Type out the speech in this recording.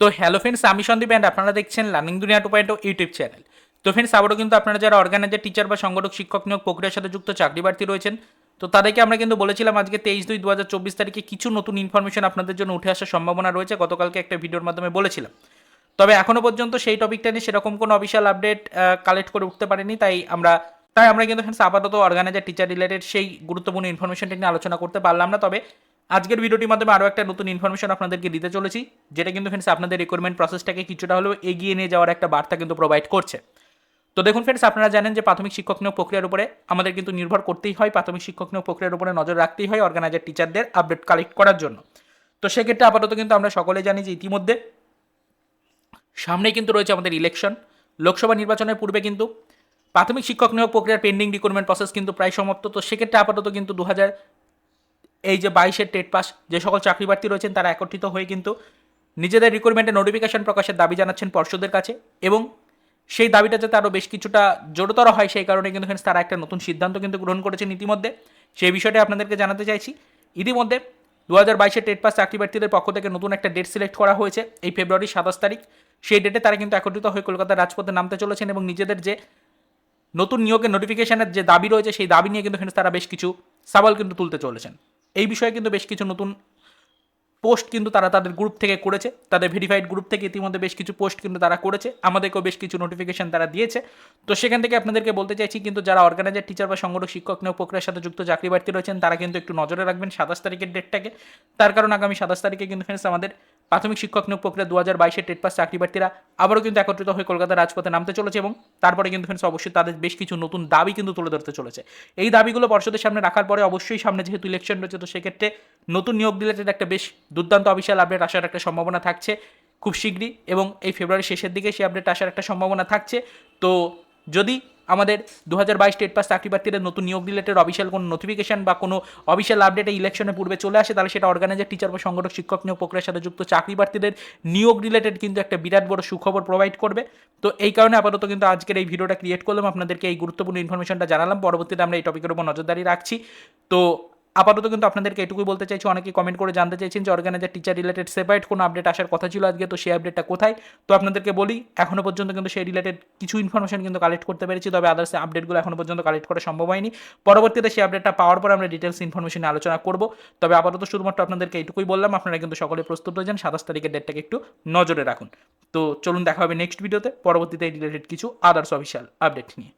তো hello friends আমি Sandeep and আপনারা দেখছেন learning Duniya two point YouTube channel তো ফ্রেন্ডস আবারও কিন্তু আপনারা যারা অর্গানাইজার টিচার বা সংগঠক, শিক্ষক নিয়োগ প্রক্রিয়ার সাথে যুক্ত চাকরি প্রার্থী রয়েছেন, তো তাদেরকে আমরা কিন্তু বলেছিলাম আজকে তেইশ দুই দু হাজার চব্বিশ তারিখে কিছু নতুন ইনফরমেশন আপনাদের জন্য উঠে আসার সম্ভাবনা রয়েছে, গতকালকে একটা ভিডিওর মাধ্যমে বলেছিলাম। তবে এখনও পর্যন্ত সেই টপিকটা নিয়ে সেরকম কোনো অফিসিয়াল আপডেট কালেক্ট করে উঠতে পারেনি, তাই আমরা তাই আমরা কিন্তু ফ্রেন্ডস আপাতত অর্গানাইজার টিচার রিলেটেড সেই গুরুত্বপূর্ণ ইনফরমেশনটা নিয়ে আলোচনা করতে পারলাম না। তবে আজকের ভিডিওটির মাধ্যমে আরও একটা নতুন ইনফরমেশন আপনাদেরকে দিতে চলেছি, যেটা কিন্তু ফ্রেন্ডস আপনাদের রিক্রুটমেন্ট প্রসেসটাকে কিছুটা হলেও এগিয়ে নিয়ে যাওয়ার একটা বার্তা কিন্তু প্রোভাইড করছে। তো দেখুন ফ্রেন্ডস আপনারা জানেন যে প্রাথমিক শিক্ষক নিয়োগ প্রক্রিয়ার উপরে আমাদের কিন্তু নির্ভর করতেই হয় প্রাথমিক শিক্ষক নিয়োগ প্রক্রিয়ার উপরে নজর রাখতেই হয় অর্গানাইজার টিচারদের আপডেট কালেক্ট করার জন্য। তো সেক্ষেত্রে আপাতত কিন্তু আমরা সকলে জানি যে ইতিমধ্যে সামনেই কিন্তু রয়েছে আমাদের ইলেকশন লোকসভা নির্বাচনের পূর্বে কিন্তু প্রাথমিক শিক্ষক নিয়োগ প্রক্রিয়ার পেন্ডিং রিক্রুটমেন্ট প্রসেস কিন্তু প্রায় সমাপ্ত। তো সেক্ষেত্রে আপাতত কিন্তু দু হাজার এই যে বাইশের টেট পাস, যে সকল চাকরি প্রার্থী রয়েছেন তারা একত্রিত হয়ে কিন্তু নিজেদের রিক্রুটমেন্টের নোটিফিকেশন প্রকাশের দাবি জানাচ্ছেন পর্ষদের কাছে এবং সেই দাবিটা যাতে আরও বেশ কিছুটা জোরতর হয় সেই কারণে কিন্তু friends তারা একটা নতুন সিদ্ধান্ত কিন্তু গ্রহণ করেছেন ইতিমধ্যে। সেই বিষয়টা আপনাদেরকে জানাতে চাইছি। ইতিমধ্যে দু হাজার বাইশের টেট পাস চাকরি প্রার্থীদের পক্ষ থেকে নতুন একটা ডেট সিলেক্ট করা হয়েছে এই ফেব্রুয়ারি সাতাশ তারিখ। সেই ডেটে তারা কিন্তু একত্রিত হয়ে কলকাতার রাজপথে নামতে চলেছেন এবং নিজেদের যে নতুন নিয়োগের নোটিফিকেশনের যে দাবি রয়েছে সেই দাবি নিয়ে কিন্তু friends তারা বেশ কিছু সওয়াল কিন্তু তুলতে চলেছেন। এই বিষয়ে কিন্তু বেশ কিছু নতুন পোস্ট কিন্তু তারা তাদের গ্রুপ থেকে করেছে। তাদের ভেরিফাইড গ্রুপ থেকে ইতিমধ্যে বেশ কিছু পোস্ট কিন্তু তারা করেছে। আমাদেরকেও বেশ কিছু নোটিফিকেশান তারা দিয়েছে। তো সেখান থেকে আপনাদেরকে বলতে চাইছি কিন্তু যারা অর্গানাইজার টিচার বা সংগঠক, শিক্ষক নিয়োগ প্রক্রিয়ার সাথে যুক্ত চাকরি প্রার্থী রয়েছেন, তারা কিন্তু একটু নজরে রাখবেন সাতাশ তারিখের ডেটটাকে তার কারণ আগামী সাতাশ তারিখে কিন্তু ফ্রেন্ডস আমাদের প্রাথমিক শিক্ষক নিয়োগ প্রক্রিয়া দু হাজার বাইশের টেট পাস চাকরি প্রার্থীরা আবারও কিন্তু একত্রিত হয়ে কলকাতার রাজপথে নামতে চলেছে এবং তারপরে কিন্তু ফ্রেন্ডস, অবশ্যই তাদের বেশ কিছু নতুন দাবি কিন্তু তুলে ধরতে চলেছে। এই দাবিগুলো পর্ষদের সামনে রাখার পরে অবশ্যই সামনে যেহেতু ইলেকশন রয়েছে, তো সেক্ষেত্রে নতুন নিয়োগ দিলে রিলেটেড একটা বেশ দুর্দান্ত অফিসিয়াল আপডেট আসার একটা সম্ভাবনা থাকছে খুব শীঘ্রই এবং এই ফেব্রুয়ারি শেষের দিকে সেই আপডেট আসার একটা সম্ভাবনা থাকছে। তো যদি আমাদের দু হাজার বাইশ স্টেট পাস চাকরি প্রার্থীদের নতুন নিয়োগ রিলেটেড অফিসিয়াল কোনো নোটিফিকেশন বা কোনো অফিসিয়াল আপডেটে ইলেকশনের পূর্বে চলে আসে, তাহলে সেটা অর্গানাইজার টিচার বা সংগঠক, শিক্ষক নিয়োগ প্রক্রিয়ার সাথে যুক্ত চাকরি প্রার্থীদের নিয়োগ রিলেটেড কিন্তু একটা বিরাট বড় সুখবর প্রোভাইড করবে। তো এই কারণে আপাতত কিন্তু আজকের এই ভিডিওটা ক্রিয়েট করলাম। আপনাদেরকে এই গুরুত্বপূর্ণ ইনফরমেশনটা জানালাম। পরবর্তীতে আমরা এই টপিকের উপর নজরদারি রাখছি। তো আপাতত কিন্তু আপনাদেরকে এটুকুই বলতে চাইছি অনেকে কমেন্ট করে জানতে চাইছেন যে অর্গানাইজার টিচার রিলেটেড সেপারেট কোনো আপডেট আসার কথা ছিল আজকে, তো সেই আপডেটটা কোথায়? তো আপনাদেরকে বলি, এখনও পর্যন্ত কিন্তু সেই রিলেটেড কিছু ইনফরমেশন কিন্তু কালেক্ট করতে পেরেছি, তবে আদার্স আপডেটগুলো এখনও পর্যন্ত কালেক্ট করা সম্ভব হয়নি। পরবর্তীতে সেই আপডেটটা পাওয়ার পর আমরা ডিটেলস ইনফরমেশন আলোচনা করব। তবে আপাতত শুধুমাত্র আপনাদেরকে এটুকুই বললাম, আপনারা কিন্তু সকলে প্রস্তুত হয়ে যান, সাতাশ তারিখের ডেটটাকে একটু নজরে রাখুন। তো চলুন দেখা হবে নেক্সট ভিডিওতে পরবর্তীতে এই রিলেটেড কিছু আদার্স অফিসিয়াল আপডেট নিয়ে।